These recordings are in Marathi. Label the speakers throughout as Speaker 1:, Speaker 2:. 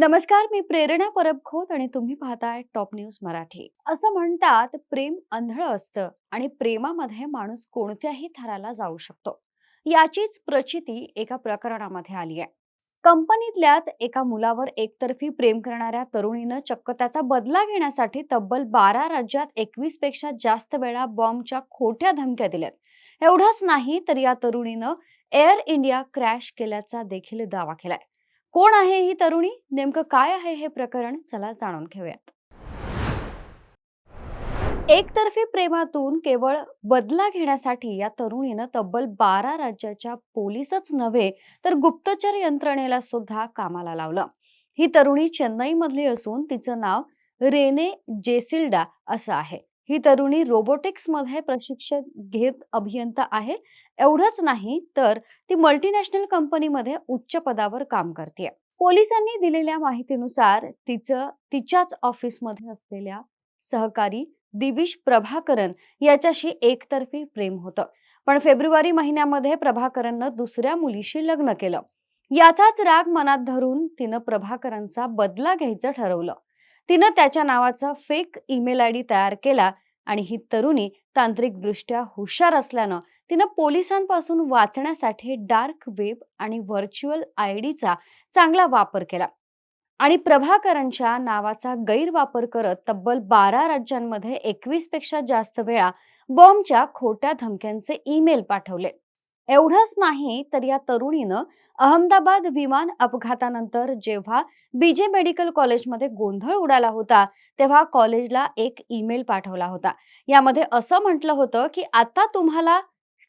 Speaker 1: नमस्कार मी प्रेरणा परबखोत आणि तुम्ही पाहताय टॉप न्यूज मराठी. असं म्हणतात प्रेम अंधळ असतं आणि प्रेमामध्ये माणूस कोणत्याही थराला जाऊ शकतो. याचीच प्रचिती एका प्रकरणामध्ये आली आहे. कंपनीतल्याच एका मुलावर एकतर्फी प्रेम करणाऱ्या तरुणीनं चक्क त्याचा बदला घेण्यासाठी तब्बल बारा राज्यात एकवीसपेक्षा जास्त वेळा बॉम्बच्या खोट्या धमक्या दिल्यात. एवढंच नाही तर या तरुणीनं एअर इंडिया क्रॅश केल्याचा देखील दावा केलाय. कोण आहे ही तरुणी? नेमकं काय आहे हे प्रकरण? चला जाणून घेऊयात. एकतर्फी प्रेमातून केवळ बदला घेण्यासाठी या तरुणीनं तब्बल बारा राज्याच्या पोलीसच नव्हे तर गुप्तचर यंत्रणेला सुद्धा कामाला लावलं. ही तरुणी चेन्नईमधली असून तिचं नाव रेने जेसिल्डा असं आहे. ही तरुणी रोबोटिक्समध्ये प्रशिक्षण घेत अभियंता आहे. एवढंच नाही तर ती मल्टीनॅशनल कंपनीमध्ये उच्च पदावर काम करते. पोलिसांनी दिलेल्या माहितीनुसार तिचं तिच्याच ऑफिसमध्ये असलेल्या सहकारी दिविश प्रभाकरन याच्याशी एकतर्फी प्रेम होतं. पण फेब्रुवारी महिन्यामध्ये प्रभाकरननं दुसऱ्या मुलीशी लग्न केलं. याचाच राग मनात धरून तिनं प्रभाकरनचा बदला घ्यायचं ठरवलं. तिनं त्याच्या नावाचा फेक ईमेल आय डी तयार केला आणि ही तरुणी तांत्रिकदृष्ट्या हुशार असल्यानं तिनं पोलिसांपासून वाचण्यासाठी डार्क वेब आणि व्हर्च्युअल आय डीचा चांगला वापर केला. आणि प्रभाकरांच्या नावाचा गैरवापर करत तब्बल बारा राज्यांमध्ये एकवीसपेक्षा जास्त वेळा बॉम्बच्या खोट्या धमक्यांचे ईमेल पाठवले. एवढंच नाही तर या तरुणीनं अहमदाबाद विमान अपघातानंतर जेव्हा बीजे मेडिकल कॉलेजमध्ये गोंधळ उडाला होता तेव्हा कॉलेजला एक ईमेल पाठवला होता. यामध्ये असं म्हटलं होतं की आता तुम्हाला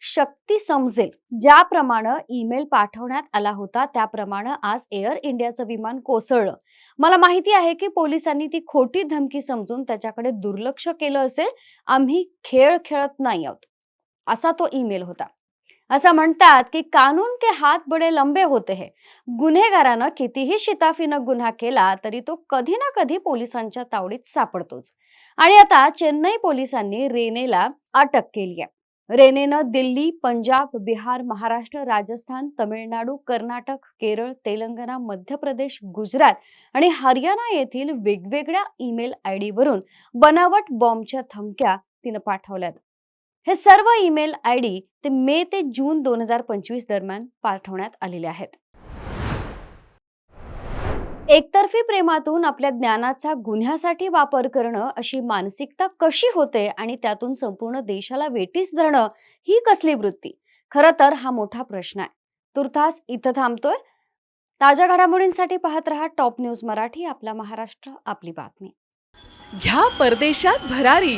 Speaker 1: शक्ती समजेल. ज्याप्रमाणे ईमेल पाठवण्यात आला होता त्याप्रमाणे आज एअर इंडियाचं विमान कोसळलं. मला माहिती आहे की पोलिसांनी ती खोटी धमकी समजून त्याच्याकडे दुर्लक्ष केलं असेल. आम्ही खेळ खेळत नाही आहोत. असा तो ईमेल होता. असं म्हणतात की कानून के हात बडे लंबे होते हे. गुन्हेगारानं कितीही शिताफीनं गुन्हा केला तरी तो कधी ना कधी पोलिसांच्या तावडीत सापडतोच. आणि आता चेन्नई पोलिसांनी रेनेला अटक केली आहे. रेनेनं दिल्ली पंजाब बिहार महाराष्ट्र राजस्थान तमिळनाडू कर्नाटक केरळ तेलंगणा मध्य प्रदेश गुजरात आणि हरियाणा येथील वेगवेगळ्या ईमेल आय डीवरून बनावट बॉम्बच्या थमक्या तिनं पाठवल्यात. हे सर्व ईमेल आय डी ते मे ते जून दोन हजार पंचवीस दरम्यान पाठवण्यात आलेले आहेत. एकतर्फी प्रेमातून आपल्या ज्ञानाचा गुन्ह्यासाठी वापर करणं अशी मानसिकता कशी होते आणि त्यातून संपूर्ण देशाला वेटीस धरणं ही कसली वृत्ती? खरं तर हा मोठा प्रश्न आहे. तुर्तास इथं थांबतोय. ताज्या घडामोडींसाठी पाहत रहा टॉप न्यूज मराठी आपला महाराष्ट्र आपली बातमी.
Speaker 2: घ्या परदेशात भरारी.